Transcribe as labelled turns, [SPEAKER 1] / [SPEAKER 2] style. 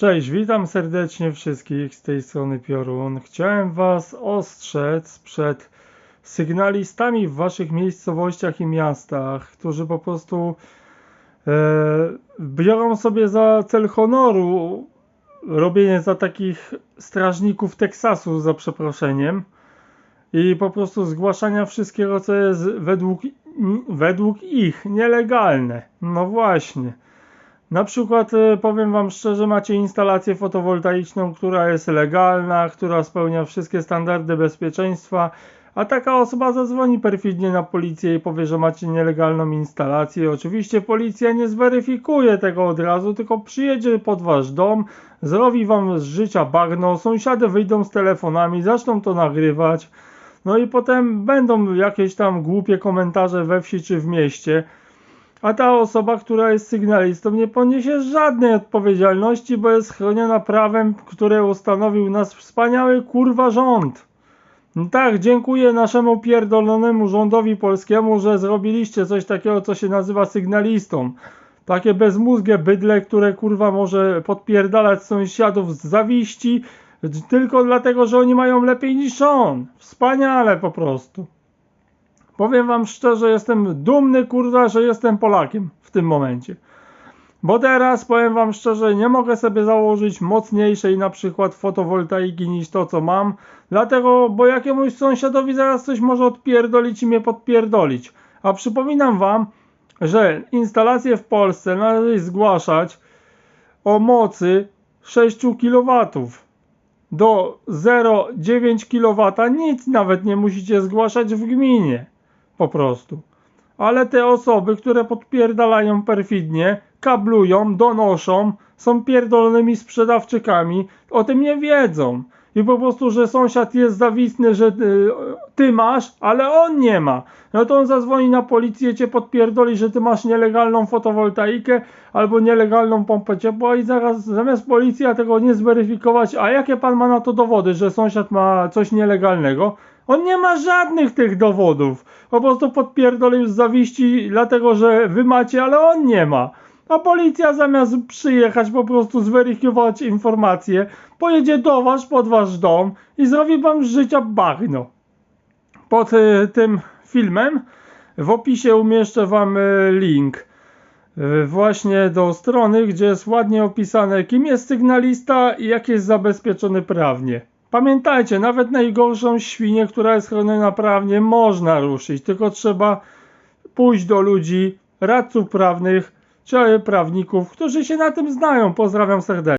[SPEAKER 1] Cześć, witam serdecznie wszystkich z tej strony Piorun. Chciałem Was ostrzec przed sygnalistami w Waszych miejscowościach i miastach, którzy po prostu e, biorą sobie za cel honoru robienie za takich strażników Teksasu, za przeproszeniem, i po prostu zgłaszania wszystkiego, co jest według, według ich nielegalne. No właśnie. Na przykład e, powiem Wam szczerze, macie instalację fotowoltaiczną, która jest legalna, która spełnia wszystkie standardy bezpieczeństwa, a taka osoba zadzwoni perfidnie na policję i powie, że macie nielegalną instalację. Oczywiście policja nie zweryfikuje tego od razu, tylko przyjedzie pod Wasz dom, zrobi Wam z życia bagno, sąsiady wyjdą z telefonami, zaczną to nagrywać. No i potem będą jakieś tam głupie komentarze we wsi czy w mieście. A ta osoba, która jest sygnalistą, nie poniesie żadnej odpowiedzialności, bo jest chroniona prawem, które ustanowił nas wspaniały kurwa rząd. No Tak, dziękuję naszemu pierdolonemu rządowi polskiemu, że zrobiliście coś takiego, co się nazywa sygnalistą. Takie bezmózgie bydle, które kurwa może podpierdalać sąsiadów z zawiści, tylko dlatego, że oni mają lepiej niż on. Wspaniale po prostu. Powiem wam szczerze, jestem dumny, kurwa, że jestem Polakiem w tym momencie. Bo teraz, powiem wam szczerze, nie mogę sobie założyć mocniejszej na przykład fotowoltaiki niż to, co mam. Dlatego, bo jakiemuś sąsiadowi zaraz coś może odpierdolić i mnie podpierdolić. A przypominam wam, że instalacje w Polsce należy zgłaszać o mocy 6 kW. Do 0,9 kW nic nawet nie musicie zgłaszać w gminie po prostu. Ale te osoby, które podpierdalają perfidnie, kablują, donoszą, są pierdolonymi sprzedawczykami, o tym nie wiedzą. I po prostu, że sąsiad jest zawistny, że ty, ty masz, ale on nie ma. No to on zadzwoni na policję, cię podpierdoli, że ty masz nielegalną fotowoltaikę albo nielegalną pompę ciepła i zaraz zamiast policja tego nie zweryfikować, a jakie pan ma na to dowody, że sąsiad ma coś nielegalnego? On nie ma żadnych tych dowodów. Po prostu podpierdolił z zawiści, dlatego że wy macie, ale on nie ma. A policja zamiast przyjechać, po prostu zweryfikować informacje, pojedzie do was, pod wasz dom i zrobi wam z życia bagno. Pod y, tym filmem w opisie umieszczę wam y, link y, właśnie do strony, gdzie jest ładnie opisane, kim jest sygnalista i jak jest zabezpieczony prawnie. Pamiętajcie, nawet najgorszą świnię, która jest chroniona prawnie, można ruszyć, tylko trzeba pójść do ludzi, radców prawnych czy prawników, którzy się na tym znają. Pozdrawiam serdecznie.